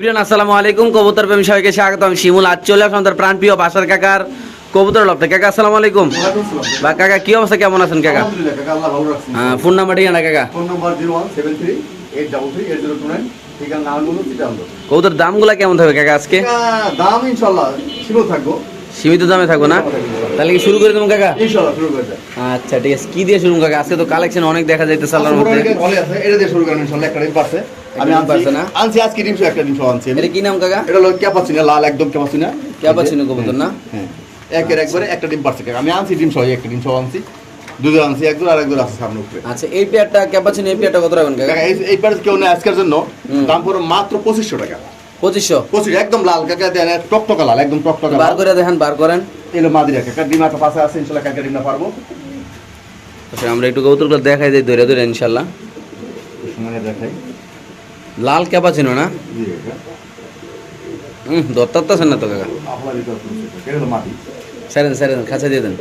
প্রিয় আসসালামু আলাইকুম। কবুতর প্রেমী সবাইকে স্বাগতম। শিমুল আজ চলে আসলাম তার প্রাণ প্রিয় বাসার কাকার কবুতর লপটে কাকা আসসালামু আলাইকুম। বা কাকা কি অবস্থা? কেমন আছেন কাকা? আহ, ফোন নাম্বার ঠিকানা কাকা? Phone number zero one seven three eight double three eight zero two nine. কবুতর দামগুলা কেমন থাকবে কাকা আজকে? দাম ইনশাল্লাহ সীমিত থাকব। সীমিত দামে থাকব না? তাহলে কি শুরু করে দেবো কাকা? ইনশাল্লাহ শুরু করে আচ্ছা ঠিক আছে। কি দিয়ে শুরু কাকা? আজকে তো কালেকশন অনেক দেখা যাইতেছে আল্লাহর মধ্যে। এটা দিয়ে শুরু করেন ইনশাল্লাহ একটা পারছে আমি আনছি। না? আজকে ডিম একটা ডিম সহ আনছি। এটা কি নাম কাকা? এটা হলো ক্যাপাচিনা লাল একদম ক্যাপাচিনা। ক্যাপাচিনো কবুতর না? হ্যাঁ একের একবারে একটা ডিম পারছে কাকা। আমি আনছি ডিম সহ একটা ডিম সহ আনছি। একদম আর আছে সামনে উপরে। আচ্ছা এই পেয়ারটা ক্যাপাচিনো এই পেয়ারটা কত রাখবেন কাকা? কাকা এই এই কেউ নেই আজকের জন্য। হুম। দাম পড়ো মাত্র পঁচিশশো টাকা। পঁচিশশো? পঁচিশ একদম লাল কাকা দেন টকটকা লাল একদম টকটকা বার করে দেখেন বার করেন। এলো মাদিরা কাকা ডিম একটা পাশে আছে ইনশাল্লাহ কাকা ডিম না পারব। আচ্ছা, আমরা একটু কবুতরগুলো দেখাই দিই ধরে ধরে ইনশাল্লাহ। সময় দেখাই। লাল ক্যাপাচিনো না? হুম দত্তাত্তাছেন না তো কাকা এটা সারেন সারেন খাঁচা দিয়ে দেন।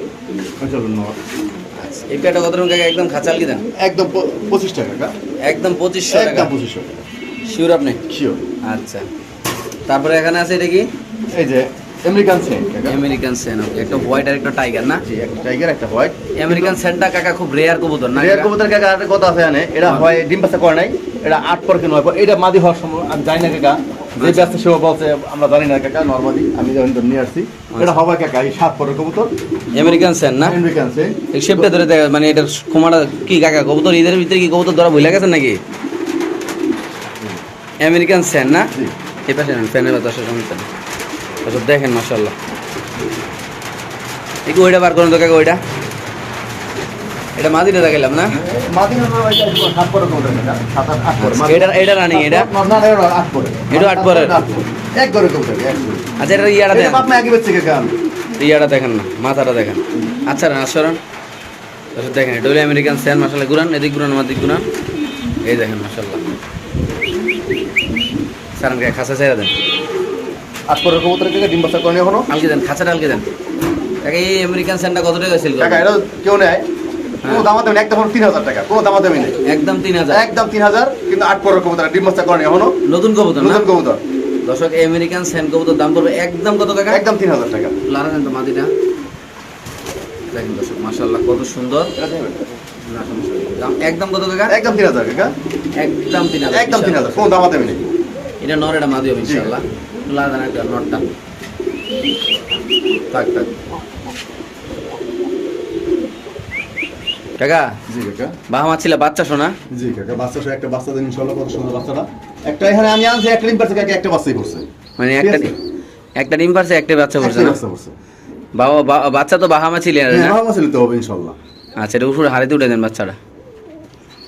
আচ্ছা, এই পেয়ারটা কত টাকা? একদম খাঁচাল কি দেন? একদম পঁচিশ টাকা। একদম পঁচিশশো টাকা। পঁচিশশো টাকা। শিওর আপনি? শিওর আচ্ছা। তারপরে এখানে আছে এটা কি? এই যে আমেরিকান সেন্ট কাকা। আমেরিকান সেন একটা হোয়াইট আর একটা টাইগার না? জি একটা টাইগার একটা হোয়াইট আমেরিকান সেনটা কাকা খুব রেয়ার কবুতর না রেয়ার? কবুতর কাকা একটা কথা আছে জানে এরা হ্যাঁ। হয় ডিম বাচ্চা করে নাই? এটা আট পর কেন হয় পর এটা মাদি হওয়ার সময় আমি জানি না কাকা। যে আচ্ছা। ব্যস্ত সেও বলছে আমরা জানি না কাকা নর্মালি আমি যখন তো নিয়ে আসছি। এটা হবে কাকা এই সাত পরের কবুতর। আমেরিকান সেন না? আমেরিকান সেন্ট এই শেপটা ধরে দেখা মানে এটার কুমারা কি কাকা কবুতর ঈদের ভিতরে কি কবুতর ধরা ভুলে গেছেন নাকি? আমেরিকান সেন না? এই পাশে ফ্যানের দশের সমস্যা আচ্ছা দেখেন মাসাল্লাহ একটু ওইটা বার করুন তো কাকা ওইটা? এটা মাদিটা দেখাইলাম না? মাদি হলো এটা সাত পরের কবুতর কাকা সাত আট আট পরের। এটা এটা রানিং এটা? না, না, এটা আট পরের। এটা আট পরের। এক ঘরে কবুতর, আচ্ছা এটা ইয়াটা এটা বাপ মা আগে কাকা আমি। ইয়াটা দেখেন না মাথাটা দেখেন। আচ্ছা না সরান আচ্ছা দেখেন এটা হলো আমেরিকান স্যান মাসাল্লাহ ঘুরান এদিক ঘুরান আমার দিক ঘুরান। এই দেখেন মাসাল্লাহ সারান গায়ে খাঁচা ছেড়ে দেন। আট পরের কবুতর কাকা ডিম বাচ্চা করেনি এখনও? আলকে দেন খাঁচাটা আলকে দেন। এই আমেরিকান স্যানটা কত টাকা সেল কাকা, এটা কেউ নেয়। কোনো দামাদামি একদম তিন হাজার টাকা। কোনো দামাদামি নেই। একদম তিন হাজার। একদম তিন হাজার কিন্তু আট পরের কবুতর ডিম বাচ্চা করেনি এখনও। নতুন কবুতর নতুন কবুতর। দর্শক আমেরিকান স্যান কবুতর দাম পড়বে একদম কত টাকা? একদম তিন হাজার টাকা। লারা তো মাদিটা। দেখেন দর্শক মাসাল্লাহ কত সুন্দর। একদম কত টাকা? একদম তিন হাজার কাকা একদম তিন হাজার একদম তিন হাজার। কোনো দামাদামি নেই। এটা নর এটা মাদি হবে ইনশাআল্লাহ লাদা একটা নটটা। থাক থাক। টাকা জি কাকা। বাহামা ছিল বাচ্চা শোনা। জি কাকা বাচ্চা সহ একটা বাচ্চা দেন ইনশাল্লাহ কত সুন্দর বাচ্চাটা। একটা এখানে আমি আনছি একটা ডিম পারছে কাকা একটা বাচ্চাই পড়ছে। মানে একটা একটা ডিম পারছে একটা বাচ্চা না? বাবা বাচ্চা তো বাহামা ছিল না হ্যাঁ আমার ছেলে তো হবে ইনশাল্লাহ আচ্ছা এটা উপরে হারিতে উঠে দেন বাচ্চাটা।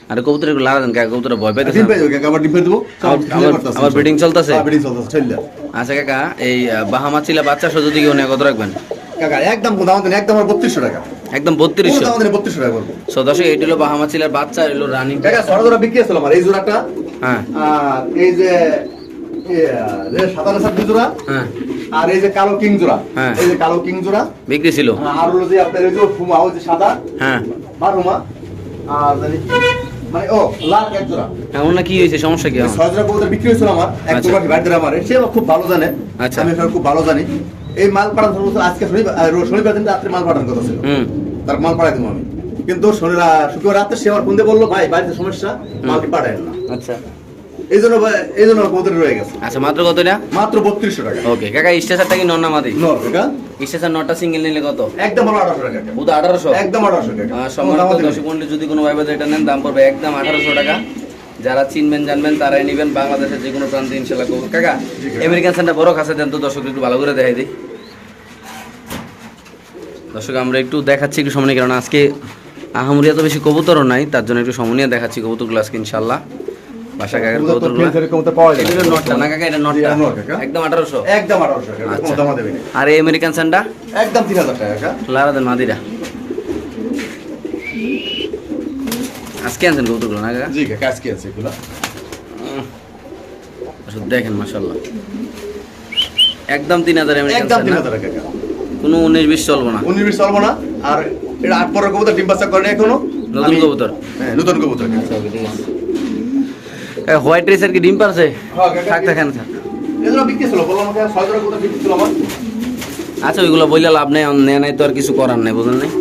আর কবুতর একটু লাড়া দেন কাকা কবুতর ভয় পাইতেছে ডিম না? কাকা আবার ডিম দেবো। আবার চলতেছে? ব্রিডিং চলতেছে ছেলে আচ্ছা কাকা এই বাহামা ছিল বাচ্চা সহ যদি কেউ নেয় কত রাখবেন? কাকা একদম দাম একদম আমার বত্রিশশো টাকা। একদম বত্রিশশো। বত্রিশশো টাকা করব সো দর্শক এইটা হলো বাহামা চিলার বাচ্চা এলো রানিং। সরা বিক্রি আসলো আমার এই জোড়াটা? হ্যাঁ। আর এই যে এ, যে জোড়া হ্যাঁ। আর এই যে কালো কিং জোড়া। এই যে কালো কিং জোড়া বিক্রি ছিল। আর হলো যে আপনার এই যে ফুমা ওই যে সাদা হ্যাঁ। বারুমা আর মানে ও লাল এক জোড়া। এমন না কি হয়েছে সমস্যা কি? এই ছয় জোড়া বিক্রি হয়েছিল আমার এক আচ্ছা। জোড়া বাইরে আমার সে খুব ভালো জানে। আচ্ছা। আমি খুব ভালো জানি। এই মাল পাঠান সর্বোচ্চ আজকে শনিবার শনিবার দিন রাত্রে মাল পাঠান কথা ছিল। তার মাল পাঠাই দেবো আমি কিন্তু শুক্রবার রাতে সে আমার ফোন দিয়ে বলল ভাই বাড়িতে সমস্যা মালটি পাঠায় না। আচ্ছা। এই জন্য এই জন্য আমার রয়ে গেছে। আচ্ছা মাত্র কত এটা মাত্র বত্রিশশো টাকা। ওকে কাকা স্টেশনটা কি নন্না মাদি? কাকা স্টেশন নটা সিঙ্গেল নিলে কত? একদম আঠারোশো টাকা। কাকা। আঠারোশো? একদম আঠারোশো টাকা। কোনো সম্মানিত দামাদামি নেই। দর্শক মন্ডলী যদি কোনো ভাইবাদ এটা নেন দাম পড়বে একদম আঠারোশো টাকা। যারা চিনবেন জানবেন তারাই নেবেন। বাংলাদেশের যে কোনো প্রান্তে ইনশাল্লাহ কাকা কাকা। আমেরিকান সেন্টার বড় কাছে দেন তো দর্শক একটু ভালো করে দেখাই দিই। দর্শক আমরা একটু দেখাচ্ছি একটু সময় কারণ আজকে আহামরিয়া তো বেশি কবুতরও নাই তার জন্য একটু সময় দেখাচ্ছি কবুতরগুলো আজকে ইনশাল্লাহ বাসা কাকার কবুতরগুলো। এটা নটটা না কাকা এটা নটটা। একদম আঠারোশো? একদম আঠারোশো টাকা কোনো আচ্ছা। আর এই আমেরিকান সেন্টা একদম তিন হাজার টাকা কাকা। লারা দেন মাদিরা। আজকে আনছেন কবুতরগুলো না কাকা? জি কাকা আজকে আছে এগুলো। দেখেন মাসাল্লাহ একদম তিন হাজার আমেরিকান একদম তিন সেন্ট না? হাজার টাকা কাকা। কোনো উনিশ বিশ চলবো না। উনিশ বিশ চলবো না। আর এটা আট পরের কবুতর ডিম বাচ্চা করে এখনও? নতুন কবুতর। হ্যাঁ নতুন কবুতর। আচ্ছা হোয়াইট রেসের কি ডিম পারছে? হ্যাঁ, থাক থাকেন থাক। এগুলো বিক্রি ছিল বললাম আমাকে ছয় জোড়া কবুতর বিক্রি ছিল আমার। আচ্ছা ওইগুলো বললে লাভ নেই নেয় নাই তো আর কিছু করার নেই বুঝলেন নাই?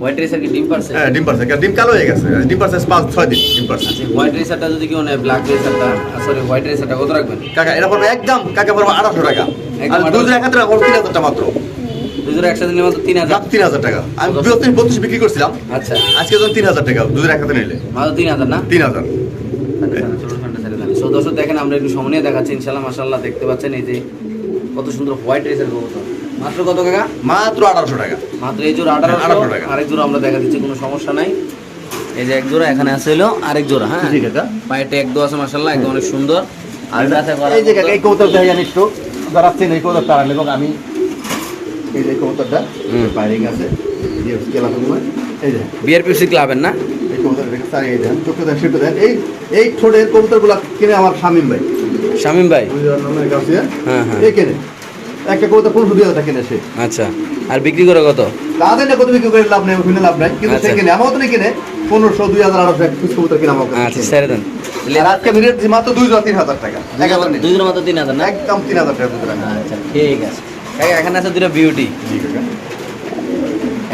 হোয়াইট রেসার কি ডিম পারছে? হ্যাঁ ডিম পারছে ডিম কালো হয়ে গেছে। ডিম পারছে পাঁচ ছয় দিন। আচ্ছা হোয়াইট রেসারটা যদি কেউ নেয় ব্ল্যাক রেসারটা সরি হোয়াইট রেসারটা কত রাখবেন? কাকা এটা পড়বে একদম কাকা পড়বে আঠারোশো টাকা। আর টাকা তিন হাজার টাকা মাত্র দুজোর একসাথে নিলে মাত্র তিন হাজার। তিন হাজার টাকা। আমি বৃহত্তর বত্রিশ বিক্রি করছিলাম। আচ্ছা। আজকে যখন তিন হাজার টাকা দুধ রেখাতে নিলে। মাত্র তিন হাজার না? তিন হাজার। সো দর্শক দেখেন আমরা একটু সময় দেখাচ্ছি ইনশাল্লাহ মাসাল্লাহ দেখতে পাচ্ছেন এই যে কত সুন্দর হোয়াইট রেসের কবুতর মাত্র কত কাকা? মাত্র আঠারোশো টাকা। মাত্র এই জোড়া আঠারো 1800 টাকা। আরেক জোড়া আমরা দেখা দিচ্ছি কোনো সমস্যা নাই। এই যে এক জোড়া এখানে আছে হলো আরেক জোড়া হ্যাঁ? ঠিক আছে পায়েতে এক দো আছে মাসাল্লাহ একদম অনেক সুন্দর। আর করা এই যে কাকা এই দেখাই জানিস তো যারা চেন এই কবুতর তারা এবং আমি এই যে কবুতরটা হুম। বাইরে গেছে এই যে বিআরপিসি ক্লাবের না? এই কবুতর দেখে তাই এই দেন চোখে দেন সেটা দেন। এই এই ঠোঁটের কবুতরগুলো কিনে আমার শামিম ভাই। শামিম ভাই? কাছে হ্যাঁ হ্যাঁ। এই কেনে? একটা কবুতর পনেরো দুই হাজার কিনে সে। আচ্ছা আর বিক্রি করে কত? তাদের না কত বিক্রি করে লাভ নেই ওখানে লাভ নাই কিন্তু সে আচ্ছা। কিনে আমার তো না কিনে পনেরোশো দুই হাজার আঠারোশো এক পিস কবুতর কিনে আমার আচ্ছা ছেড়ে দেন। আজকে দিচ্ছি মাত্র দুই হাজার তিন হাজার টাকা। নেই। দুই মাত্র তিন হাজার না? একদম তিন হাজার টাকা আচ্ছা ঠিক আছে। এখানে আছে দুটো বিউটি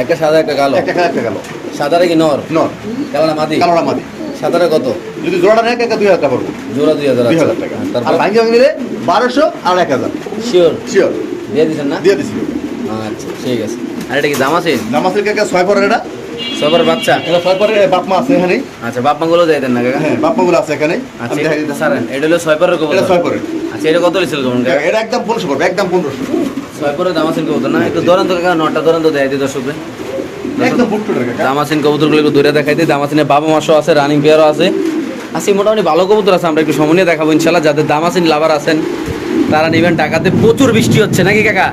একটা সাদা একটা কালো। একটা গেল সাদারে কি নর? নর। কালোটা মাদি? কালোটা মাদি। সাদারে কত? যদি জোড়াটা নেয় একটা দুই হাজার টাকা পড়ব। জোড়া দুই হাজার দুই আচ্ছা। হাজার টাকা। আর তারপর? ভাঙ্গি ভাঙ্গি নিলে বারোশো আর এক হাজার। শিওর শিওর দিয়ে দিচ্ছেন না? দিয়ে দিছি। আচ্ছা ঠিক আছে। আর এটা কি আছে নামাজের কাকা ছয় পরের এটা। সবার বাচ্চা? এটা ছয় পরের বাপ মা আছে এখানে আচ্ছা বাপ মাগুলো যাই দেন না কাকা? হ্যাঁ বাপ মাগুলো আছে এখানে আচ্ছা দেখাই দিতে স্যার এটা হলো ছয় পরের কবুতর। এটা ছয় পরের। আচ্ছা এটা কত লিছিল কেমন কাকা? এটা একদম পনেরোশো পড়বে একদম পনেরোশো। ছয় পরের দাম আছেন কবুতর না? একটু ধরেন তো কাকা নটা ধরেন তো দেয় দিই দর্শকদের। দামাসিন কবুতরগুলো একটু দূরে দেখাই দিই দামাসিনের বাবা মাসও আছে রানিং পেয়ারও আছে। আছি মোটামুটি ভালো কবুতর আছে আমরা একটু সময় নিয়ে দেখাবো ইনশাল্লাহ যাদের দামাসিন লাভার আছেন তারা নেবেন টাকাতে। প্রচুর বৃষ্টি হচ্ছে নাকি কাকা?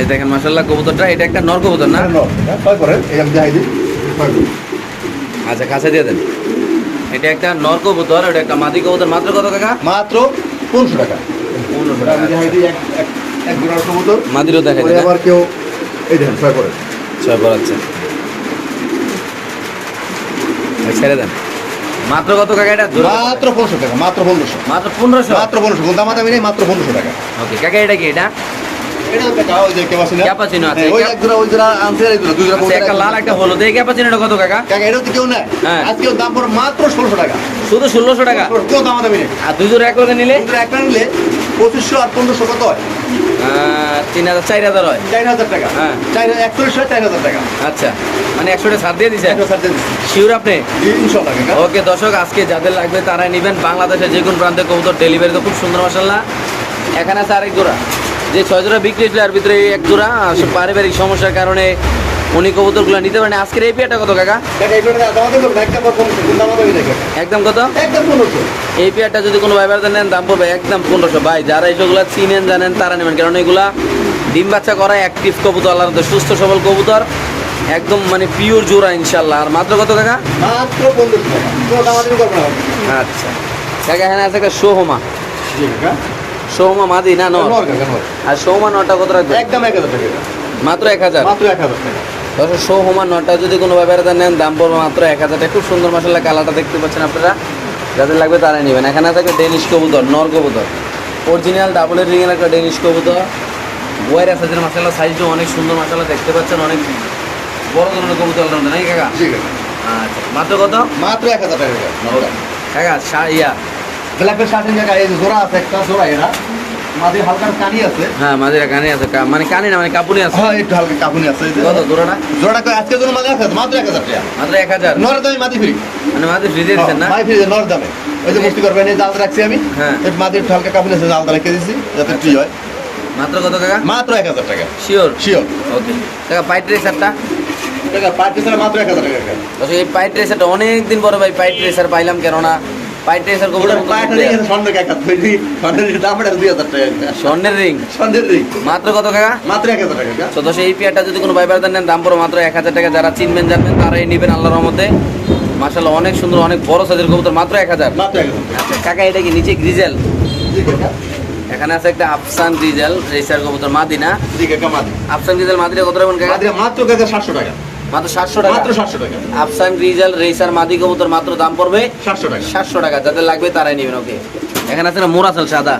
এই দেখেন মাসাল্লাহ কবুতরটা। এটা একটা নর কবুতর না। আচ্ছা কাছে দিয়ে দেন। এটা একটা নর কবুতর এটা একটা মাদি কবুতর। মাত্র কত কাকা? মাত্র পনেরোশো টাকা। পনেরোশো জোড়ার কবুতর। মাদিরও ওই দেন আবার কেউ এই দেখেন ছয় পরের ছয় আচ্ছা ছেড়ে দেন। মাত্র কত কাকা এটা? মাত্র পনেরোশো টাকা মাত্র পনেরোশো। মাত্র পনেরোশো? মাত্র পনেরোশো দাম দামি নেই মাত্র পনেরোশো টাকা। ওকে কাকা এটা কি এটা? আছে। শুধু ষোলোশো টাকা? আর দুই এক নিলে? একটা নিলে পঁচিশশো আর পনেরোশো কত হয়? তিন হাজার চার হাজার হয়। চার হাজার টাকা। হ্যাঁ। চার একচল্লিশশো চার হাজার টাকা। আচ্ছা মানে একশো টাকা ছাড় দিয়ে দিচ্ছে শিওর আপনি? ওকে দর্শক আজকে যাদের লাগবে তারাই নেবেন। বাংলাদেশের যে কোনো প্রান্তে কবুতর ডেলিভারি তো খুব সুন্দর মশাল্লা এখানে আছে আরেক জোড়া। যে ছয় জোড়া বিক্রি হয়েছিল আর ভিতরে এক জোড়া। পারিবারিক সমস্যার কারণে উনি কবুতরগুলো নিতে পারেন। আজকের এই পেয়ারটা কত কাকা? কাকা। একদম কত? এই পেয়ারটা যদি কোনো ভাইবার নেন দাম পড়বে একদম পনেরোশো। ভাই যারা এইসবগুলো চিনেন জানেন তারা নেবেন কারণ এগুলা ডিম বাচ্চা করা অ্যাক্টিভ কবুতর মধ্যে সুস্থ সবল কবুতর। একদম মানে পিওর জোড়া ইনশাল্লাহ আর মাত্র কত মাত্র না আচ্ছা। কাকা এখানে আছে একটা সোহমা। কাকা। সোহমা মাদি না নর? আর সোহমা নটা কত রাখবে একদম এক হাজার টাকা। মাত্র এক হাজার? মাত্র এক হাজার টাকা। দশ সোহমা নটা যদি কোনো ব্যাপারে নেন দাম পড়বে মাত্র এক হাজার খুব সুন্দর মশলা কালারটা দেখতে পাচ্ছেন আপনারা। যাদের লাগবে তারাই নেবেন। এখানে একটা ডেনিশ কবুতর নর কবুতর। অরিজিনাল ডাবলের রিংয়ের একটা ডেনিশ কবুতর। বয়ের সাইজের মশলা সাইজটা অনেক সুন্দর মশলা দেখতে পাচ্ছেন অনেক বড় ধরনের কবুতর আলাদা নাকি কাকা? আচ্ছা মাত্র কত? মাত্র এক হাজার টাকা। কাকা ইয়া। ব্ল্যাকের শার্টের জায়গায় জোড়া আছে একটা জোড়া এরা। মাঝে হালকা কানি আছে। হ্যাঁ মাঝে কানে আছে মানে কানে না মানে কাপুনি আছে। হ্যাঁ একটু হালকা কাপুনি আছে কত জোড়াটা জোড়াটা কয় আজকের জন্য মাঝে হাজার মাত্র এক হাজার টাকা। মাত্র এক হাজার? নরের দামে মাটি ফ্রি। মানে মাঝে ফ্রিজে দিচ্ছেন না? মাই ফ্রি নর দামে। ওই যে মুক্তি করবেন এই জাল রাখছি আমি। হ্যাঁ। মাঝে একটু হালকা কাপুনি আছে জালটা রেখে দিচ্ছি যাতে ফ্রি হয়। মাত্র কত কাকা মাত্র এক হাজার টাকা। শিওর শিওর ওকে কাকা পাইট রেসারটা? টাকা পার পিছনে মাত্র এক হাজার টাকা। কাকা। এই পাইট রেসারটা অনেক দিন পরে ভাই পাইট রেসার পাইলাম কেননা পাইট রেসার কবুতর ওটার পায়েটা নিয়ে গেছে স্বর্ণ কাকা তৈরি স্বর্ণের দাম এটা দুই হাজার টাকা স্বর্ণের রিং? স্বর্ণের রিং। মাত্র কত কাকা? মাত্র এক হাজার টাকা তো দশ এই পেয়ারটা যদি কোনো ভাইবার নেন দাম পড়ো মাত্র এক হাজার টাকা। যারা চিনবেন জানবেন তারাই নেবেন আল্লাহর রহমতে। অনেক সুন্দর অনেক বড় সাইজের কবুতর মাত্র এক হাজার। মাত্র। আচ্ছা কাকা এটা কি নিচে গ্রিজেল? এখানে আছে একটা আফসান গ্রিজেল রেসার কবুতর মাদিনা। জি কাকা মাদি আফসান গ্রিজেল মাদিনা কত রাখবেন কাকা? মাদিরা মাত্র কাকা টাকা। মাত্র সাতশো টাকা। মাত্র সাতশো টাকা। আফসান রিজাল রেসার মাদি কবুতর মাত্র দাম পড়বে সাতশো টাকা। সাতশো টাকা। যাদের লাগবে তারাই নেবেন ওকে। এখানে আছে না মোরাসেল সাদা?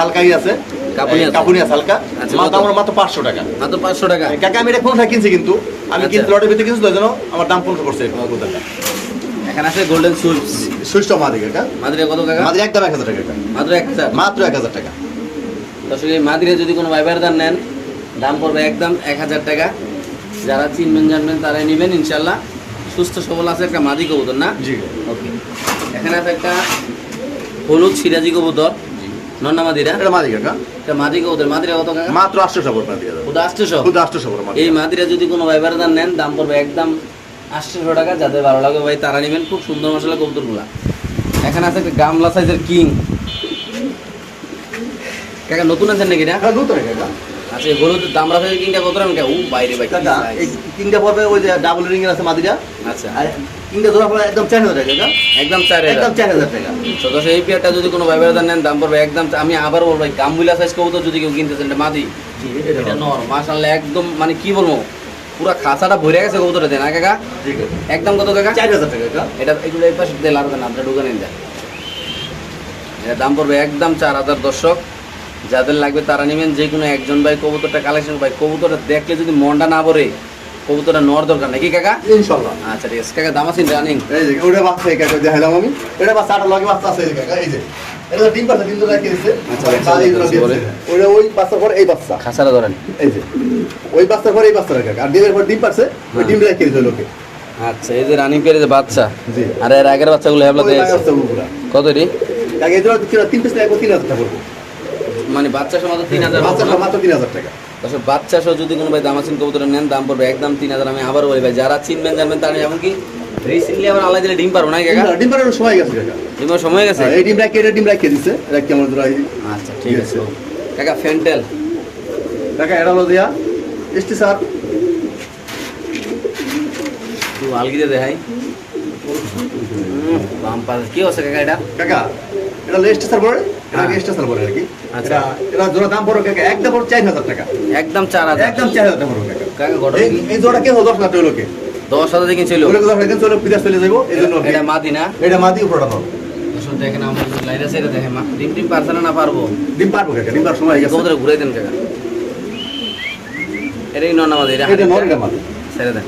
হালকাই আছে। কাপুনি আছে। কাপুনি আছে হালকা। আচ্ছা, মাত্র মাত্র পাঁচশো টাকা। মাত্র পাঁচশো টাকা। কাকা আমি এটা কোনটা কিনছি কিন্তু? আমি আচ্ছা। কিন্তু লটের ভিতরে কিনছি তো জন্য আমার দাম পনেরো এখানে আছে গোল্ডেন সুইপস সুইষ্ট মাদি কাকা। মাদিরে কত একদম এক হাজার টাকা মাত্র এক হাজার। মাত্র এক হাজার টাকা। দর্শক এই মাদিরে যদি কোনো ভাইবার দান নেন দাম পড়বে একদম এক হাজার টাকা। যারা চিনবেন জানবেন তারাই নেবেন ইনশাল্লাহ সুস্থ সবল আছে একটা মাদি কবুতর না? জি। ওকে। এখানে আছে একটা হলুদ সিরাজি কবুতর। নন্না মাদিরা? এটা মাদি কাকা। একটা মাদি কবুতর। মাদিরা কত টাকা মাত্র আটশো সবর মাদি খুদ আসতেছ খুদ আটশো সবর এই মাদিরা যদি কোনো ভাইবার দান নেন দাম পড়বে একদম আটশোশো টাকা। যাদের ভালো লাগবে ভাই তারা নেবেন। খুব সুন্দর মশলা কবুতরগুলা। এখানে আছে একটা গামলা সাইজের কিং। কাকা নতুন আছেন নাকি এটা? নতুন কাকা। আচ্ছা এই হলুদ দামরা সাইজের কিংটা কত টাকা ও বাইরে ভাই কি এই size? পড়বে ওই যে ডাবল রিং আছে মাদিটা আচ্ছা। আর তিনটা ধরা পড়ে একদম চার হাজার টাকা একদম চার হাজার। একদম চার হাজার টাকা। তো দশ এই পেয়ারটা যদি কোনো ভাই দান নেন দাম পড়বে একদম আমি আবার বলব গাম্বুলা সাইজ কবুতর যদি কেউ কিনতে চান এটা মাদি। এটা নর মাশাআল্লাহ একদম মানে কি বলব পুরা খাসাটা ভরে গেছে কবুতরে দেন কাকা? একদম কত কাকা? টাকা এটা এগুলো এই পাশে না আপনার ঢুকে নিন এটা দাম পড়বে একদম চার হাজার দর্শক। যাদের লাগবে তারা নেবেন যে কোনো একজন ভাই কবুতরটা কালেকশন ভাই কবুতরটা দেখলে যদি মনটা না ভরে কবুতরটা নেওয়ার দরকার নাকি কাকা? ইনশাল্লাহ। আচ্ছা ঠিক আছে। কাকা দাম আছেন রানিং এই যে ওটা বাচ্চা এই কাকা দেখাইলাম আমি। এটা বাচ্চা আটা লগে বাচ্চা আছে কাকা এই যে। এটা ডিম রাখি আচ্ছা, আছে। ওটা ওই বাচ্চার পর এই বাচ্চা। খাসারা ধরেন। এই যে ওই বাচ্চার পর এই বাচ্চা রাখা আর ডিমের পর ডিম পাচ্ছে ওই। ডিম রেখে দিচ্ছে লোকে। আচ্ছা এই যে রানিং পেরে যে বাচ্চা। জি। আর এর আগের বাচ্চাগুলো হ্যাবলা কত রে কাকা এই তিন পিস লাগবে তিন হাজার টাকা পড়বে। মানে বাচ্চা সহ মাত্র তিন হাজার বাচ্চা সহ মাত্র তিন হাজার টাকা। দর্শক বাচ্চা সহ যদি কোনো ভাই দামাসিন কবুতর নেন দাম পড়বে একদম তিন হাজার। আমি আবার বলি ভাই যারা চিনবেন জানবেন তারা এমনকি রিসেন্টলি আবার আল্লাহ দিলে ডিম পারব না কাকা? ডিম পাড়ানোর সময় গেছে কাকা। ডিমের সময় গেছে? হ্যাঁ, এই ডিম রাখি এটা ডিম রাখিয়ে দিচ্ছে রাখি আমার দুটো আচ্ছা ঠিক আছে। কাকা ফেন্টেল। কাকা এটা হলো দিয়া এসটি স্যার। তুই আলগিতে দেখাই। বাম্পার কি হচ্ছে কাকা এটা? কাকা এটা বলে এটা বলে আর কি আচ্ছা। এটা এটা জোড়া দাম পড়ো কাকা? একদম পড়ো চার হাজার টাকা। একদম চার হাজার। একদম চার হাজার টাকা পড়ো কাকা। কাকা ঘটনা এই জোড়া কে দশ লাখ টাকা লোকে? দশ হাজার থেকে ছিল ওগুলো দশ লাখ চলে বিদেশ চলে যাব এই জন্য এটা মাদি না? এটা মাদি উপরটা পাবো দেখেন আমার লাইন আছে দেখেন মা ডিম টিম পারছে না না পারব? ডিম পারব কাকা ডিম পার সময় গেছে। কবুতরে ঘুরে দেন কাকা। এটাই নন আমাদের এটা এটা এটা মাদি। ছেড়ে দেন।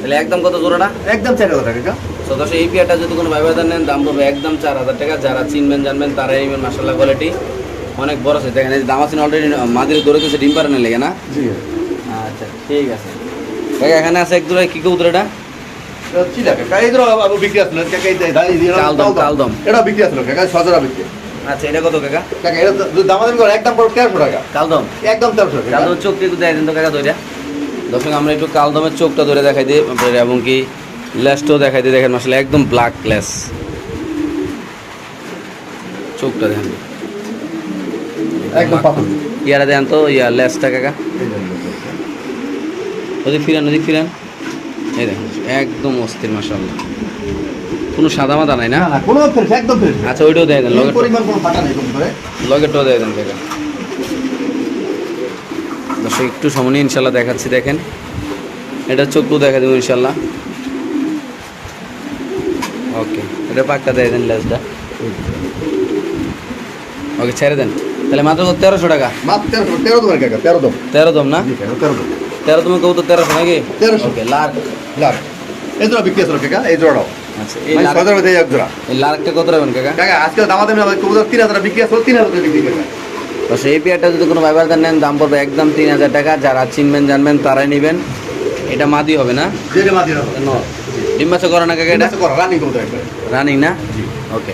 তাহলে একদম কত জোড়াটা? একদম চার হাজার টাকা তো দর্শক এই পেয়ারটা যদি কোনো ব্যবধান নেন দাম পড়বে একদম চার হাজার টাকা। যারা চিনবেন জানবেন তারাই নেবেন মাসাল্লাহ কোয়ালিটি অনেক বড় আছে দেখেন দাম আছেন অলরেডি মাদিরে দৌড়ে দিচ্ছে ডিম পারে না লেগে না? আচ্ছা ঠিক আছে। কাকা এখানে আছে এক দূরে কি কবুতর এটা? এটা আচ্ছা এটা কত কাকা? কাকা এটা যদি করে একদম পড়ো তেরোশো টাকা। কালদম একদম তেরোশো টাকা। কালদমের চোখটা একটু দেয় দেন তো কাকা ধরে দর্শক আমরা একটু কালদমের চোখটা ধরে দেখাই দিই এবং কি লেসটাও দেখাই দিই দেখেন আসলে একদম ব্ল্যাক লেস। চোখটা দেখেন। ইয়ারা দেন তো ইয়া লেসটা কাকা। ওদিক ফিরান ওদিক ফিরান। এই দেখেন একদম অস্থির মাসাল্লাহ কোনো সাদা মাদা নাই না? কোনো একদম আচ্ছা ওইটাও দিয়ে দেন করে। লগেরটাও দিয়ে দেন কাকা। দর্শক একটু সময় ইনশাল্লাহ দেখাচ্ছি দেখেন। এটা চোখটু দেখা দেবো ইনশাল্লাহ ওকে এটা পাক্কা দিয়ে দেন লেসটা ওকে ছেড়ে দেন তাহলে মাত্র তেরোশো টাকা মাত্র তেরো তোমার কাকা তেরো দম তেরো দম না তেরো দম তেরো তুমি কবুতর তেরোশো নাকি 1300 ওকে লাখ লাখ এই জোড়া বিক্রি আসলো কাকা এই জোড়াও আচ্ছা এই এই লাখ ছয় হাজার মধ্যে এক জোড়া এই লাখটা কত রাখবেন কাকা কাকা আজকে দাম হবে কবুতর তিন হাজার বিক্রি আসলো তিন হাজার বিক্রি কাকা তো সেই পেয়ারটা যদি কোনো ব্যবহার নেন দাম পড়বে একদম তিন হাজার টাকা যারা চিনবেন জানবেন তারাই নেবেন এটা মাদি হবে না রাখো ন ডিম বাচ্চা করে না কাকা এটা? রানিং কবুতর একবারে। রানিং না? ওকে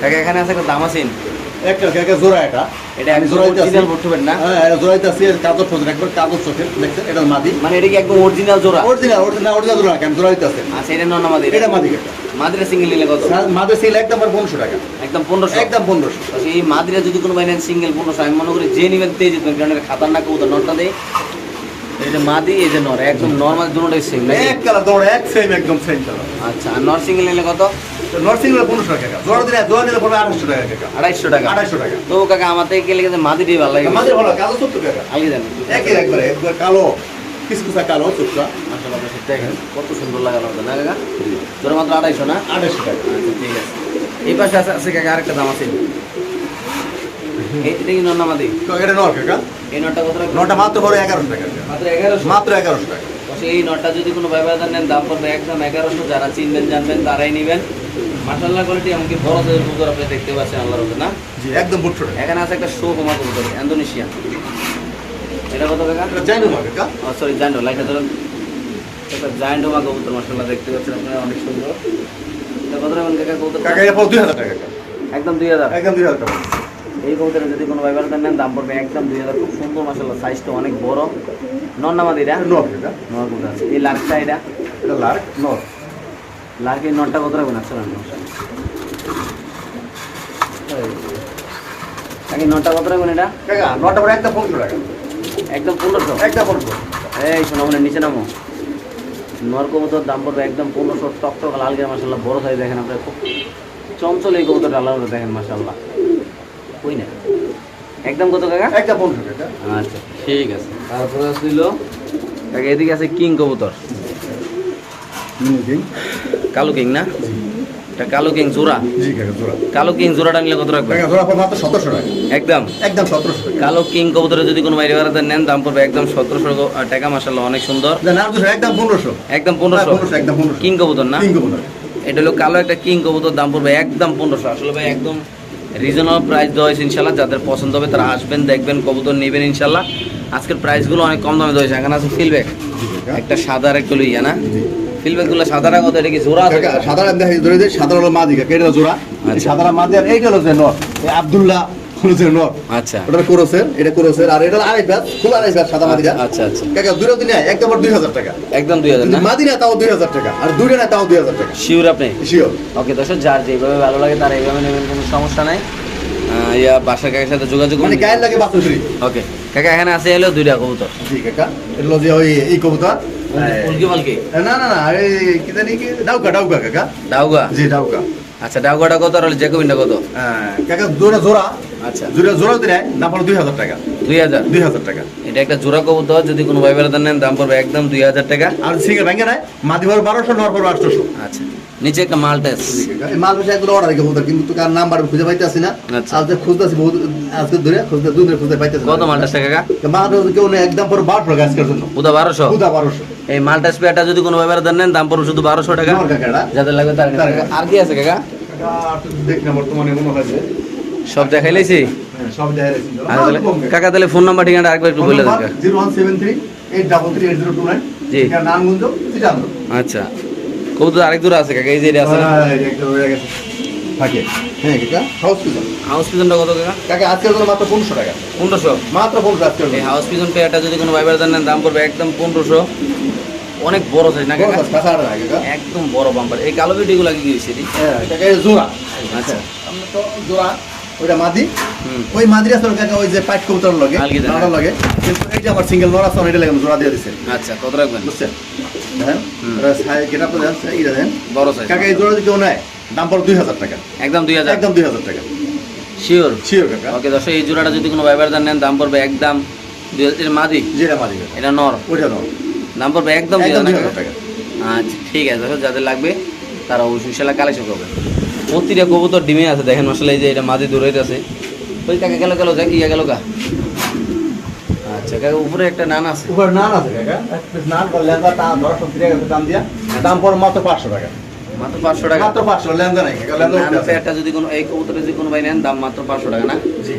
কাকা এখানে আছে একটা দামাসিন। একটা কাকা জোড়া এটা। এটা আমি একদম জোড়াইতে আছি। original ভর্তুবেন না? হ্যাঁ এটা জোড়াইতে আছি কাগজ একবার কাগজ চোখের দেখছেন? এটা মাদি। মানে এটা কি একদম অরিজিনাল জোড়া? অরিজিনাল অরিজিনাল অরিজিনাল জোড়া জোড়াইতে আছে। আচ্ছা এটা নন মাদি এটা? মাদি কাকা। মাদিরা সিঙ্গেল নিলে কত? মাদের সেল একদম আর পনেরোশো টাকা। একদম পনেরোশো? একদম পনেরোশো। তো এই মাদিরা যদি কোনো বাইনেন সিঙ্গেল পনেরোশো আমি মনে করি যে নিবেন তেজ জিতবেন কারণ এটা খাতারনাক কবুতর নটটা দেয় এই যে মাদি এই যে নর একদম নর্মাল দুটোটাই সেম এক কালার দৌড় এক সেম একদম সেম কালার আচ্ছা আর নর সিঙ্গেল নিলে কত? হলে পনেরোশো টাকা। জোড়া দিলে জোড়া নিলে পড়বে টাকা কাকা। আড়াইশো টাকা। আড়াইশো টাকা। তো কাকা আমার থেকে গেলে কিন্তু মাদিটাই ভালো লাগে। আমাদের ভালো কালো সত্তর টাকা আগে দেন। একই একবারে একবার কালো কিছু কালো দেখেন কত সুন্দর হতো না কাকা? মাত্র আড়াইশো না? আড়াইশো টাকা। আচ্ছা ঠিক আছে। এই পাশে আছে কাকা আরেকটা দাম আছে। এটা কি এটা নর কাকা এই নটটা কত রাখবেন? নটা মাত্র পড়ে এগারোশো টাকা। মাত্র এগারোশো? মাত্র এগারোশো টাকা। এই নটটা যদি কোনো ব্যবহার নেন দাম পড়বে একদম এগারোশো। যারা চিনবেন জানবেন তারাই নেবেন। মাসাল্লাহ কোয়ালিটি এমনকি বড় সাইজের কবুতর আপনি দেখতে পাচ্ছেন আল্লাহর উপরে না? জি একদম বুটশো এখানে আছে একটা শো কমা কবুতর ইন্দোনেশিয়া এটা কত কাকা এটা কাকা সরি জায়ান্ট লাইটটা ধরুন। একটা কবুতর মাসাল্লাহ দেখতে পাচ্ছেন আপনারা অনেক সুন্দর। এটা কত কাকা কবুতর? কাকা এটা টাকা একদম টাকা। এই কবুতরে যদি কোনো ব্যবহার নেন দাম পড়বে একদম দুই হাজার। খুব সুন্দর মাসাল্লাহ সাইজটা অনেক বড়। নন্নামাদি এটা এটা নর কবুতর আছে এই লাখটা এটা? এটা লার্ক নর। লাখের নটটা কত রাখবেন আসলে আগে নটটা কত রাখবেন এটা? নটা একদম পনেরোশো টাকা। একদম পনেরোশো? একদম পনেরোশো। এই শোনো মানে নিচে নামো। নর কবুতর দাম পড়বে একদম পনেরোশো টক টক লাল মাসাল্লাহ বড় সাইজ দেখেন আপনার। খুব চঞ্চল এই কবুতরটা আলাদা দেখেন মাসাল্লাহ কই না? একদম কত কাকা? একদম পনেরোশো টাকা আচ্ছা ঠিক আছে। তারপরে আসছিল কাকা এদিকে আছে কিং কবুতর। কালো কিং না? কালো কিং জোড়া? জি কাকা জোড়া। কালো কিং জোড়াটা নিলে কত রাখবে? জোড়া পড়ে মাত্র সতেরোশো টাকা। একদম। একদম সতেরোশো টাকা। কালো কিং কবুতরে যদি কোনো বাইরে বেড়াতে নেন দাম পড়বে একদম সতেরোশো টাকা। মাসাল্লাহ অনেক সুন্দর। নাম দুশো একদম পনেরোশো। একদম পনেরোশো? পনেরোশো একদম পনেরোশো। কিং কবুতর না? তিন কবুতর। এটা হলো কালো একটা কিং কবুতর দাম পড়বে একদম পনেরোশো। আসলে ভাই একদম রিজনেবল প্রাইস দেওয়া হয়েছে ইনশাল্লাহ যাদের পছন্দ হবে তারা আসবেন দেখবেন কবুতর নেবেন ইনশাল্লাহ আজকের প্রাইসগুলো অনেক কম দামে দেওয়া হয়েছে। এখানে আছে ফিলব্যাক একটা সাদা আর একটা লইয়া না? সাদারা ফিলব্যাকগুলো সাদাটা কত? এটা কি জোড়া আছে? মাদিয়া এই দেখা ধরে যে হলো জোড়া। আচ্ছা। নর। আব্দুল্লাহ আচ্ছা। ওটা এটা আর এটা আড়াই ফুল আড়াই সাদা আচ্ছা আচ্ছা কাকা দুটো দিনে একদম দুই হাজার টাকা। একদম দুই হাজার তাও দুই টাকা আর দুইটা না তাও দুই হাজার টাকা। শিওর আপনি? শিওর ওকে দর্শক যার যেভাবে ভালো লাগে তার এইভাবে নেবেন কোনো সমস্যা নাই। ইয়া বাসার কাকের সাথে যোগাযোগ মানে গায়ের লাগে বাচ্চা ওকে কাকা এখানে আছে এলো দুইটা কবুতর। জি কাকা এটা হলো যে ওই এই কবুতর। উল্কি পালকি না না না কি জানি কি? ডাউকা ডাউকা কাকা। ডাউগা জি ডাউকা। আচ্ছা ডাউগাটা কত আর জ্যাকোবিনটা কত? কাকা জোড়া জোড়া। আচ্ছা। জোড়া জোড়া দিলে না পড়ে দুই হাজার টাকা। দুই হাজার? দুই হাজার টাকা। এটা একটা জোড়া কবুতর যদি কোনো ভাই বেড়াতে নেন দাম পড়বে একদম দুই হাজার টাকা। আর সিঙ্গেল ব্যাঙ্গে নাই মাদি ভর বারোশো নর ভর আটশোশো। আচ্ছা। নিচে একটা মালটেস। একদম অর্ডার রেখে কিন্তু কার নাম্বার খুঁজে পাইতেছি না আচ্ছা। আজকে খুঁজতেছি বহুত আজকে ধরে খুঁজতে দুই দিন খুঁজতে পাইতেছি কত মালটেসটা কাকা? মাল কেউ একদম পর বারোশো টাকা আজকের জন্য। উদা বারোশো? এই মালটেস পেয়ারটা যদি কোনো ভাই বেড়াতে নেন দাম পড়বে শুধু বারোশো টাকা। যাদের লাগবে তার আর কি আছে কাকা? দেখ না বর্তমানে মনে হয় সব দেখাইলেছি হ্যাঁ, সব দেখা যাচ্ছে আর তাহলে কাকা তাহলে ফোন নাম্বার ঠিকানা আরেকবার একটু বলে দেন। Zero one seven three eight double three eight zero two nine. জি। নারায়ণগঞ্জ আচ্ছা। কবুতর আরেক দূর আছে কাকা এই যে এটা আছে না? থাকে। হ্যাঁ কাকা হাউস পিজন হাউস পিজনটা কত কাকা? কাকা আজকের জন্য মাত্র পনেরোশো টাকা। পনেরোশো? মাত্র পনেরোশো আজকের এই হাউস পিজন পেয়ারটা যদি কোনো ভাই বেড়াতে দাম পড়বে একদম পনেরোশো। অনেক বড় সাইজ না কাকা? একদম বড় বাম্পার এই কালো বিউটিগুলো কি? হ্যাঁ জোড়া। আচ্ছা। আমরা তো জোড়া ওইটা মাদি। ওই মাদির আসলে কাকা ওই যে পাইট কবুতর লাগে আলগি দেন। লাগে। কিন্তু আমার সিঙ্গেল নড়া আছে এটা লাগে জোড়া দিয়ে দিচ্ছে আচ্ছা কত রাখবেন? বুঝছেন? এইটা দেন বড় সাইজ। কাকা এই জোড়া যদি কেউ নেয় দাম পড়ে দুই হাজার টাকা। একদম দুই হাজার? একদম দুই হাজার টাকা। শিওর শিওর কাকা। ওকে দর্শক এই জোড়াটা যদি কোনো নেন দাম পড়বে একদম দুই হাজার। মাদি? যেটা মাদি এটা নর? ওইটা দাম পড়বে একদম দুই হাজার টাকা? আচ্ছা ঠিক আছে যাদের লাগবে তারা অবশ্যই সেলা কালেকশন করবে প্রতিটা কবুতর ডিমে আছে দেখেন মশলা এই যে এটা মাঝে দূরে আছে। ওই কাকা গেল গেল যাক ইয়া গেল গা। আচ্ছা কাকা উপরে একটা নান আছে। উপরে নান আছে কাকা। নান করলে তা ধর সত্যি টাকা দাম দিয়া। দাম পড়ে মাত্র পাঁচশো টাকা। মাত্র পাঁচশো টাকা। মাত্র পাঁচশো লেন্দা নাই কাকা। পেয়ারটা যদি কোনো এই কবুতরে যদি কোনো ভাই নেন দাম মাত্র পাঁচশো টাকা না? জি